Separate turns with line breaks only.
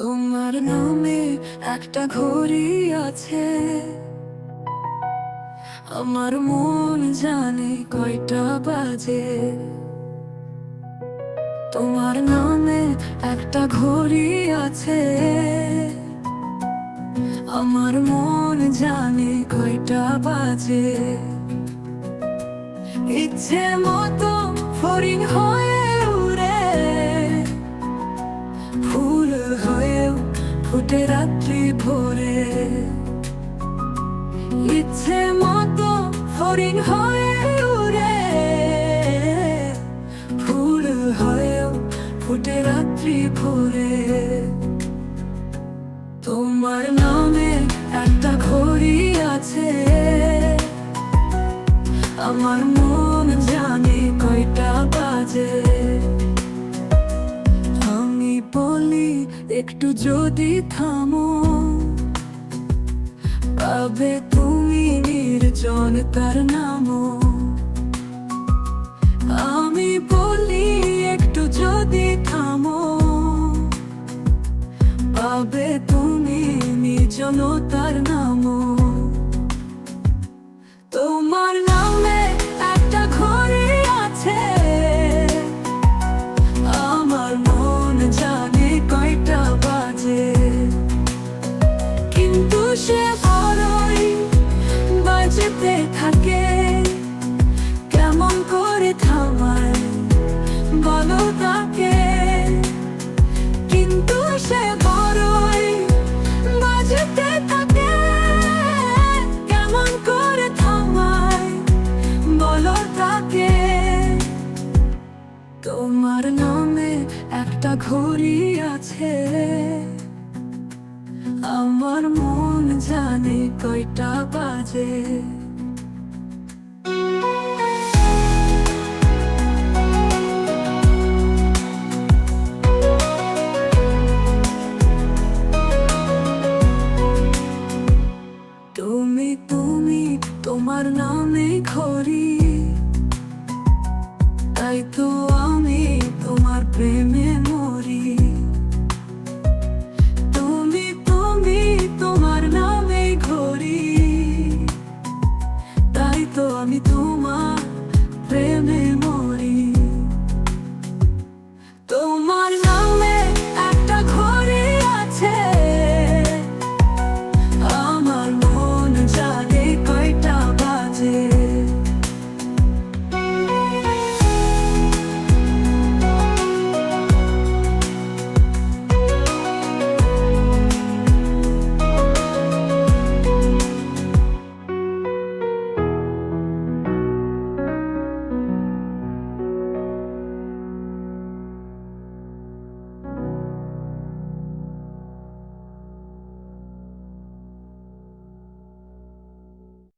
তোমার নামে একটা ঘড়ি আছে। আমার মন জানে কয়টা বাজে। তোমার নামে একটা ঘড়ি আছে। আমার মন জানে কয়টা বাজে। ইচ্ছে মতো ফুটে রাত্রি ভোরে। ইচ্ছে মতো ফরিং হয়ে উড়ে। ফুল হয়েও ফুটে রাত্রি ভোরে। একটু যদি থামো, পাবে তুমি নির্জন তার নামও। আমি বলি একটু যদি থামো, পাবে তুমি নির্জন তার নামও। থাকে। কেমন করে থামায় বলো তাকে। কিন্তু সে বড়ই কেমন করে থামায় বলো তাকে। তোমার নামে একটা ঘড়ি আছে। আমার মন জানে কয়টা বাজে। তোমার নামে খরি তাই তো আমি তোমার প্রেমে মরি। তুমি তুমি তোমার নামে ঘরি তাই তো আমি তোমার প্রেমে মরি।